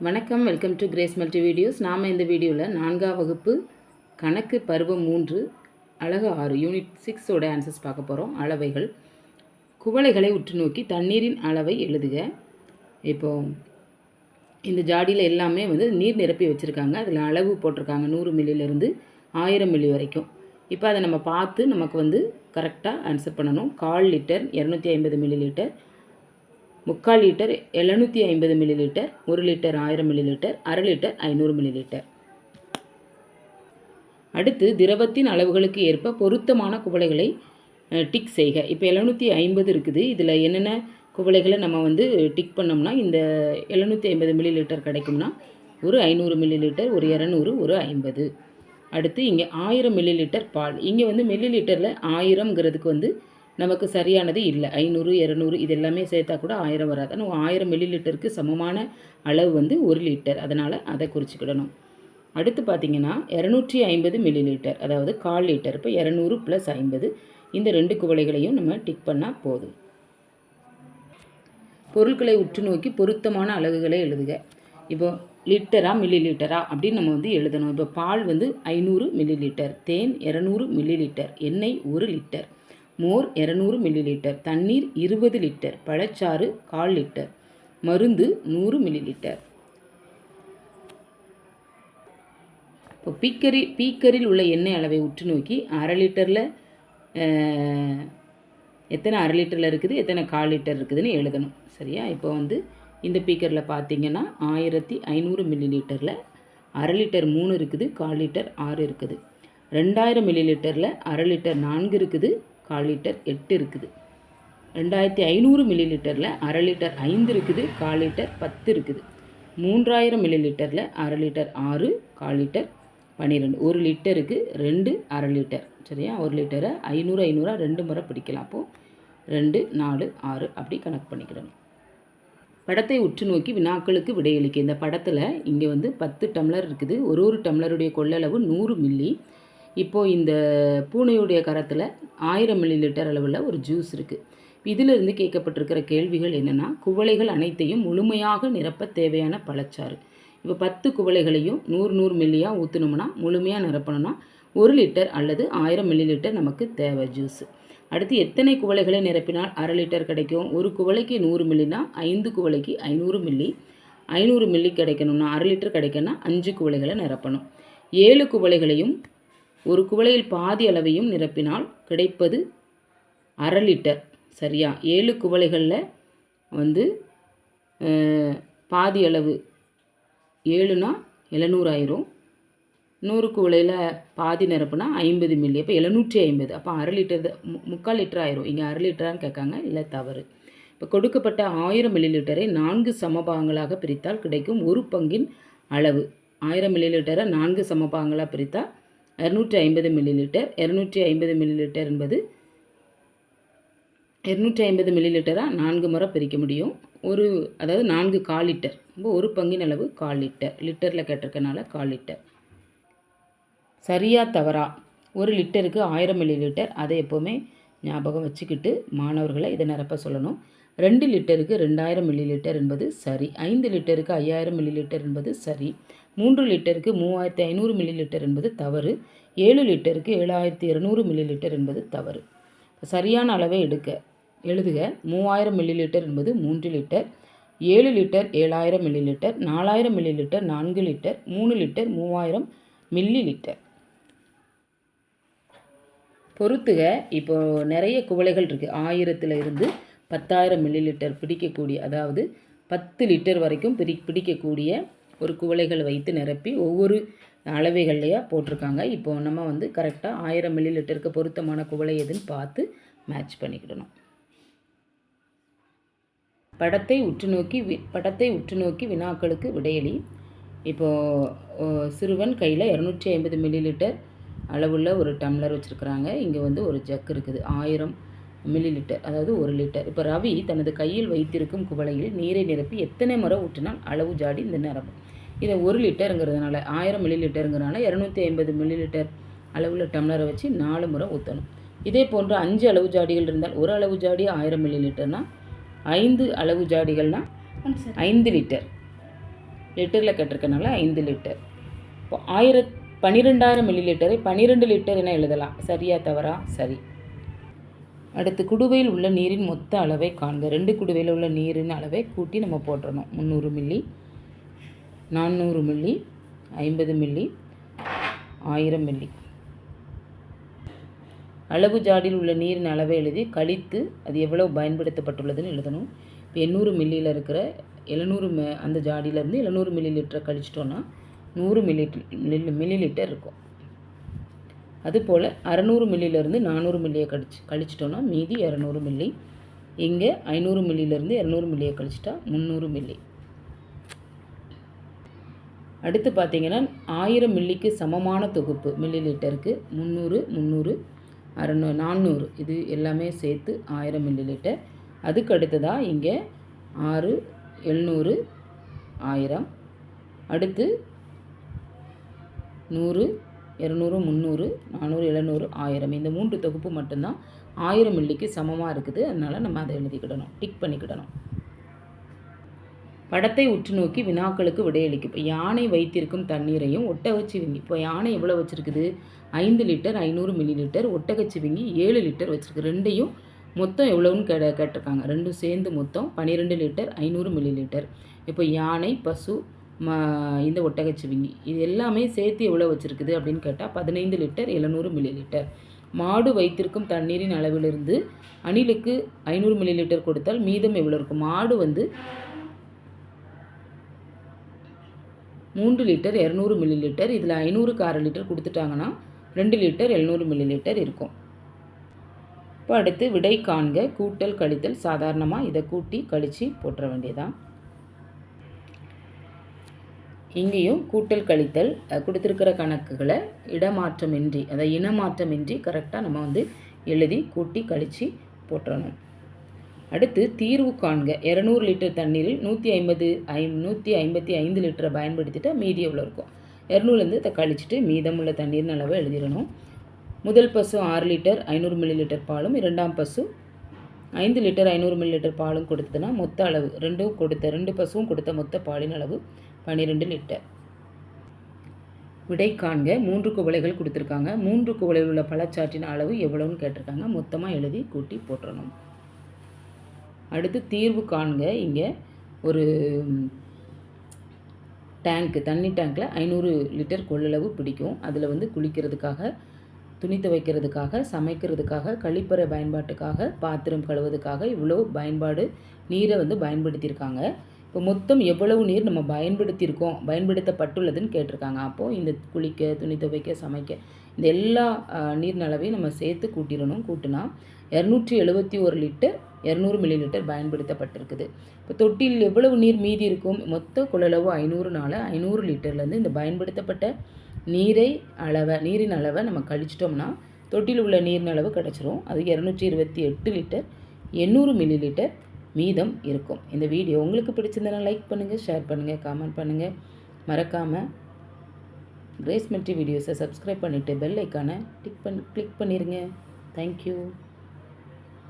வணக்கம் welcome to Grace multi videos நாம் இந்த வீடியோவில் நான்காம் வகுப்பு கணக்கு பருவம் மூன்று அழகு ஆறு யூனிட் சிக்ஸோட ஆன்சர்ஸ் பார்க்க போகிறோம் அளவைகள். குவளைகளை உற்று நோக்கி தண்ணீரின் அளவை எழுதுக. இப்போ இந்த ஜாடியில் எல்லாமே வந்து நீர் நிரப்பி வச்சுருக்காங்க. அதில் அளவு போட்டிருக்காங்க. நூறு மில்லியிலேருந்து ஆயிரம் மில்லி வரைக்கும். இப்போ அதை நம்ம பார்த்து நமக்கு வந்து கரெக்டாக ஆன்சர் பண்ணணும். கால் லிட்டர் இரநூத்தி ஐம்பது மில்லி லிட்டர் முக்கால் லிட்டர் எழுநூற்றி ஐம்பது மில்லி லிட்டர் ஒரு லிட்டர் ஆயிரம் மில்லி லிட்டர் அரை லிட்டர் ஐநூறு மில்லி லிட்டர் அடுத்து திரவத்தின் அளவுகளுக்கு ஏற்ப பொருத்தமான குவளைகளை டிக் செய்க. இப்போ எழுநூற்றி ஐம்பது இருக்குது. இதில் என்னென்ன குவளைகளை நம்ம வந்து டிக் பண்ணோம்னா இந்த எழுநூற்றி ஐம்பது மில்லி லிட்டர் கிடைக்கும்னா ஒரு ஐநூறு மில்லி லிட்டர் ஒரு இரநூறு ஒரு ஐம்பது. அடுத்து இங்கே ஆயிரம் மில்லி லிட்டர் பால். இங்கே வந்து மில்லி லிட்டரில் ஆயிரம்ங்கிறதுக்கு வந்து நமக்கு சரியானது இல்லை. ஐநூறு இரநூறு இது எல்லாமே சேர்த்தா கூட ஆயிரம் வராது. ஆனால் ஆயிரம் மில்லி லிட்டருக்கு சமமான அளவு வந்து ஒரு லிட்டர் அதனால் அதை குறிச்சிக்கிடணும். அடுத்து பார்த்தீங்கன்னா இரநூற்றி ஐம்பது மில்லி லிட்டர் அதாவது கால் லிட்டர் இப்போ இரநூறு ப்ளஸ் ஐம்பது. இந்த ரெண்டு குவளைகளையும் நம்ம டிக் பண்ணால் போதும். பொருட்களை உற்று நோக்கி பொருத்தமான அலகுகளை எழுதுக. இப்போ லிட்டரா மில்லி லிட்டரா அப்படின்னு நம்ம வந்து எழுதணும். இப்போ பால் வந்து ஐநூறு மில்லி லிட்டர் தேன் இரநூறு மில்லி லிட்டர் எண்ணெய் ஒரு லிட்டர் மோர் இரநூறு மில்லி லிட்டர் தண்ணீர் இருபது லிட்டர் பழச்சாறு கால் லிட்டர் மருந்து நூறு மில்லி லிட்டர் இப்போ பீக்கரி பீக்கரில் உள்ள எண்ணெய் அளவை உற்று நோக்கி அரை லிட்டரில் எத்தனை அரை லிட்டரில் இருக்குது எத்தனை கால் லிட்டர் இருக்குதுன்னு எழுதணும். சரியா? இப்போ வந்து இந்த பீக்கரில் பார்த்தீங்கன்னா ஆயிரத்தி ஐநூறு மில்லி லிட்டரில் அரை லிட்டர் மூணு இருக்குது கால் லிட்டர் ஆறு இருக்குது. ரெண்டாயிரம் மில்லி லிட்டரில் அரை லிட்டர் நான்கு இருக்குது கால் லிட்டர் எட்டு இருக்குது. ரெண்டாயிரத்தி ஐநூறு மில்லி லிட்டரில் அரை லிட்டர் ஐந்து இருக்குது கால் லிட்டர் பத்து இருக்குது. மூன்றாயிரம் மில்லி லிட்டரில் அரை லிட்டர் ஆறு கால் லிட்டர் பன்னிரெண்டு ஒரு லிட்டருக்கு ரெண்டு அரை லிட்டர். சரியா? ஒரு லிட்டரை ஐநூறு ஐநூறா ரெண்டு முறை பிடிக்கலாம். அப்போது ரெண்டு நாலு ஆறு அப்படி கணக்கு பண்ணிக்கிடணும் படத்தை உற்று நோக்கி வினாக்களுக்கு விடையளிக்க. இந்த படத்தில் இங்கே வந்து பத்து டம்ளர் இருக்குது. ஒரு ஒரு டம்ளருடைய கொள்ளளவு நூறு மில்லி. இப்போது இந்த பூனையுடைய கரத்தில் ஆயிரம் மில்லி லிட்டர் அளவில் ஒரு ஜூஸ் இருக்குது இதிலிருந்து கேட்கப்பட்டிருக்கிற கேள்விகள் என்னென்னா குவளைகள் அனைத்தையும் முழுமையாக நிரப்ப தேவையான பழச்சாறு. இப்போ பத்து குவளைகளையும் நூறு நூறு மில்லியாக ஊற்றணும்னா முழுமையாக நிரப்பணும்னா ஒரு லிட்டர் அல்லது ஆயிரம் மில்லி லிட்டர் நமக்கு தேவை ஜூஸு அடுத்து எத்தனை குவளைகளை நிரப்பினால் அரை லிட்டர் கிடைக்கும்? ஒரு குவளைக்கு நூறு மில்லினா ஐந்து குவளைக்கு ஐநூறு மில்லி ஐநூறு மில்லி கிடைக்கணும்னா அரை லிட்டர் கிடைக்கணும்னா அஞ்சு குவளைகளை நிரப்பணும். ஏழு குவளைகளையும் ஒரு குவளையில் பாதி அளவையும் நிரப்பினால் கிடைப்பது அரை லிட்டர். சரியா? ஏழு குவளைகளில் வந்து பாதி அளவு ஏழுனா எழுநூறாயிரம். நூறு குவளையில் பாதி நிரப்புனா ஐம்பது மில்லி. அப்போ எழுநூற்றி ஐம்பது. அப்போ அரை லிட்டர் முக்கால் லிட்டர் ஆயிரும். இங்கே அரை லிட்டரான்னு கேட்காங்க. இல்லை தவறு. இப்போ கொடுக்கப்பட்ட ஆயிரம் மில்லி லிட்டரை நான்கு சமபாகங்களாக பிரித்தால் கிடைக்கும் ஒரு பங்கின் அளவு. ஆயிரம் மில்லி லிட்டரை நான்கு சமபாகங்களாக பிரித்தால் இரநூற்றி ஐம்பது மில்லிலிட்டர் இரநூற்றி ஐம்பது மில்லிலிட்டர் என்பது இரநூற்றி ஐம்பது மில்லி லிட்டராக நான்கு முறை பிரிக்க முடியும். ஒரு அதாவது நான்கு கால் லிட்டர் ரொம்ப ஒரு பங்கின் அளவு கால் லிட்டர் லிட்டரில் கேட்டிருக்கனால கால் லிட்டர் சரியா தவறா? ஒரு லிட்டருக்கு ஆயிரம் மில்லி லிட்டர் அதை எப்போவுமே ஞாபகம் வச்சுக்கிட்டு மாணவர்களை இதை நிரப்ப சொல்லணும். ரெண்டு லிட்டருக்கு ரெண்டாயிரம் மில்லி லிட்டர் என்பது சரி. ஐந்து லிட்டருக்கு ஐயாயிரம் மில்லி லிட்டர் என்பது சரி. மூன்று லிட்டருக்கு மூவாயிரத்தி ஐநூறு மில்லி லிட்டர் என்பது தவறு. ஏழு லிட்டருக்கு ஏழாயிரத்தி இருநூறு மில்லி லிட்டர் என்பது தவறு. சரியான அளவை எடுக்க எழுதுக. மூவாயிரம் மில்லி லிட்டர் என்பது மூன்று லிட்டர். ஏழு லிட்டர் ஏழாயிரம் மில்லி லிட்டர் நாலாயிரம் மில்லி லிட்டர் நான்கு லிட்டர். மூணு லிட்டர் மூவாயிரம் மில்லி லிட்டர் பொறுத்துக. இப்போ நிறைய குவளைகள் இருக்குது ஆயிரத்தில் இருந்து பத்தாயிரம் மில்லி லிட்டர் பிடிக்கக்கூடிய அதாவது பத்து லிட்டர் வரைக்கும் பிடி பிடிக்கக்கூடிய ஒரு குவளைகள் வைத்து நிரப்பி ஒவ்வொரு அளவைகள்லையா போட்டிருக்காங்க. இப்போ நம்ம வந்து கரெக்டாக ஆயிரம் மில்லி லிட்டருக்கு பொருத்தமான குவளை எதுன்னு பார்த்து மேட்ச் பண்ணிக்கிடணும். படத்தை உற்று நோக்கி வி படத்தை உற்று நோக்கி வினாக்களுக்கு விடையளி. இப்போது சிறுவன் கையில் இரநூற்றி ஐம்பது மில்லி லிட்டர் அளவுள்ள ஒரு டம்ளர் வச்சுருக்குறாங்க. இங்கே வந்து ஒரு ஜக் இருக்குது. ஆயிரம் மில்லி லிட்டர் அதாவது ஒரு லிட்டர். இப்போ ரவி தனது கையில் வைத்திருக்கும் குவளையில் நீரை நிரப்பி எத்தனை முறை ஊற்றினால் அளவு ஜாடி இந்த நிரப்பும் இதை ஒரு லிட்டருங்கிறதுனால ஆயிரம் மில்லி லிட்டருங்கிறனால இரநூத்தி ஐம்பது மில்லி லிட்டர் அளவில் டம்ளரை வச்சு நாலு முறை ஊற்றணும் இதே போன்று அஞ்சு அளவு ஜாடிகள் இருந்தால் ஒரு அளவு ஜாடி ஆயிரம் மில்லி லிட்டர்னால் ஐந்து அளவு ஜாடிகள்னால் ஐந்து லிட்டர். லிட்டரில் கேட்டிருக்கனால ஐந்து லிட்டர். இப்போ ஆயிரத் பன்னிரெண்டாயிரம் மில்லி லிட்டரை பன்னிரெண்டு லிட்டர் என எழுதலாம். சரியா தவறா? சரி. அடுத்து குடுவையில் உள்ள நீரின் மொத்த அளவை காண்க. ரெண்டு குடுவையில் உள்ள நீரின் அளவை கூட்டி நம்ம போட்டுடணும் முந்நூறு மில்லி நானூறு மில்லி ஐம்பது மில்லி ஆயிரம் மில்லி. அளவு ஜாடியில் உள்ள நீரின் அளவை எழுதி கழித்து அது எவ்வளவு பயன்படுத்தப்பட்டுள்ளதுன்னு எழுதணும். இப்போ எண்ணூறு மில்லியில் இருக்கிற எழுநூறு மெ அந்த ஜாடியிலேருந்து எழுநூறு மில்லி லிட்டரை கழிச்சிட்டோன்னா நூறு மில்லி மில்லி லிட்டர் இருக்கும். அதுபோல் அறநூறு மில்லியிலேருந்து நானூறு மில்லியை கழிச்சு கழிச்சிட்டோன்னா மீதி இரநூறு மில்லி. இங்கே ஐநூறு மில்லியிலேருந்து இரநூறு மில்லியை கழிச்சிட்டா முந்நூறு மில்லி. அடுத்து பார்த்தீங்கன்னா ஆயிரம் மில்லிக்கு சமமான தொகுப்பு மில்லி லிட்டருக்கு முந்நூறு முந்நூறு அறநூ நானூறு. இது எல்லாமே சேர்த்து ஆயிரம் மில்லி லிட்டர் அதுக்கு அடுத்ததாக இங்கே ஆறு எழுநூறு ஆயிரம். அடுத்து நூறு இரநூறு முந்நூறு நானூறு எழுநூறு ஆயிரம். இந்த மூன்று தொகுப்பு மட்டும்தான் ஆயிரம் மில்லிக்கு சமமாக இருக்குது. அதனால் நம்ம அதை எழுதிக்கிடணும். டிக் பண்ணிக்கிடணும். படத்தை உற்று நோக்கி வினாக்களுக்கு விடையளிக்கும். இப்போ யானை வைத்திருக்கும் தண்ணீரையும் ஒட்டகச்சிவிங்கி இப்போ யானை எவ்வளோ வச்சுருக்குது? ஐந்து லிட்டர் ஐநூறு மில்லி லிட்டர் ஒட்டகச்சிவிங்கி ஏழு லிட்டர் வச்சுருக்கு. ரெண்டையும் மொத்தம் எவ்வளோன்னு கே கேட்டிருக்காங்க. ரெண்டும் சேர்ந்து மொத்தம் பன்னிரெண்டு லிட்டர் ஐநூறு மில்லி லிட்டர் இப்போ யானை பசு ம இந்த ஒட்டகச்சிவிங்கி இது எல்லாமே சேர்த்து எவ்வளோ வச்சுருக்குது அப்படின்னு கேட்டால் பதினைந்து லிட்டர் எழுநூறு மில்லி லிட்டர் மாடு வைத்திருக்கும் தண்ணீரின் அளவிலிருந்து அணிலுக்கு ஐநூறு மில்லி லிட்டர் கொடுத்தால் மீதம் எவ்வளோ இருக்கும்? மாடு வந்து மூன்று லிட்டர் இரநூறு மில்லி லிட்டர் இதில் ஐநூறுக்கு அரை லிட்டர் கொடுத்துட்டாங்கன்னா ரெண்டு லிட்டர் எழுநூறு மில்லி லிட்டர் இருக்கும். இப்போ அடுத்து விடை காண்க. கூட்டல் கழித்தல் சாதாரணமாக இதை கூட்டி கழித்து போட்டுற வேண்டியதான் இங்கேயும் கூட்டல் கழித்தல் கொடுத்துருக்கிற கணக்குகளை இடமாற்றமின்றி அதை இனமாற்றமின்றி கரெக்டாக நம்ம வந்து எழுதி கூட்டி கழித்து போட்டுறணும் அடுத்து தீர்வு காண்க. இரநூறு லிட்டர் தண்ணீரில் நூற்றி ஐம்பது ஐ நூற்றி ஐம்பத்தி ஐந்து லிட்டரை பயன்படுத்திட்டு மீதி எவ்வளோ இருக்கும்? இரநூறுலேருந்து இதை கழிச்சிட்டு மீதமுள்ள தண்ணீரின் அளவை எழுதிடணும். முதல் பசு ஆறு லிட்டர் ஐநூறு மில்லி லிட்டர் பாலும் இரண்டாம் பசு ஐந்து லிட்டர் ஐநூறு மில்லி லிட்டர் பாலும் கொடுத்ததுன்னா மொத்த அளவு. ரெண்டும் கொடுத்த ரெண்டு பசுவும் கொடுத்த மொத்த பாலின் அளவு பன்னிரெண்டு லிட்டர் விடை காண்க. மூன்று குவளைகள் கொடுத்துருக்காங்க. மூன்று குவளையில் உள்ள பழச்சாற்றின் அளவு எவ்வளோன்னு கேட்டிருக்காங்க. மொத்தமாக எழுதி கூட்டி போட்டுறணும். அடுத்து தீர்வு காண்க. இங்கே ஒரு டேங்க்கு தண்ணி டேங்க்கில் ஐநூறு லிட்டர் கொள்ளளவு பிடிக்கும். அதில் வந்து குளிக்கிறதுக்காக துணி துவைக்கிறதுக்காக சமைக்கிறதுக்காக கழிப்பறை பயன்பாட்டுக்காக பாத்திரம் கழுவுவதுக்காக இவ்வளோ பயன்பாடு நீரை வந்து பயன்படுத்தியிருக்காங்க. இப்போ மொத்தம் எவ்வளவு நீர் நம்ம பயன்படுத்தியிருக்கோம் பயன்படுத்தப்பட்டுள்ளதுன்னு கேட்டிருக்காங்க. அப்போது இந்த குளிக்க துணி துவைக்க சமைக்க இந்த எல்லா ஆஹ், நீர் அளவையும் நம்ம சேர்த்து கூட்டிடணும். கூட்டினா இரநூற்றி எழுபத்தி ஒரு லிட்டர் இரநூறு மில்லி லிட்டர் பயன்படுத்தப்பட்டிருக்குது. இப்போ தொட்டியில் எவ்வளவு நீர் மீதி இருக்கும்? மொத்த கொள்ளளவு ஐநூறுனால ஐநூறு லிட்டர்லேருந்து இந்த பயன்படுத்தப்பட்ட நீரை அளவை நீரின் அளவை நம்ம கழிச்சிட்டோம்னா தொட்டியில் உள்ள நீரின் அளவு கிடச்சிரும். அது இரநூற்றி இருபத்தி எட்டு லிட்டர் எண்ணூறு மில்லி லிட்டர் மீதம் இருக்கும். இந்த வீடியோ உங்களுக்கு பிடிச்சிருந்தனா லைக் பண்ணுங்கள் ஷேர் பண்ணுங்கள் காமெண்ட் பண்ணுங்கள் மறக்காமல் கிரேஸ் மெட்ரி வீடியோஸை சப்ஸ்கிரைப் பண்ணிவிட்டு பெல் ஐக்கானை டிக் பண்ணி கிளிக் பண்ணிடுங்க தேங்க்யூ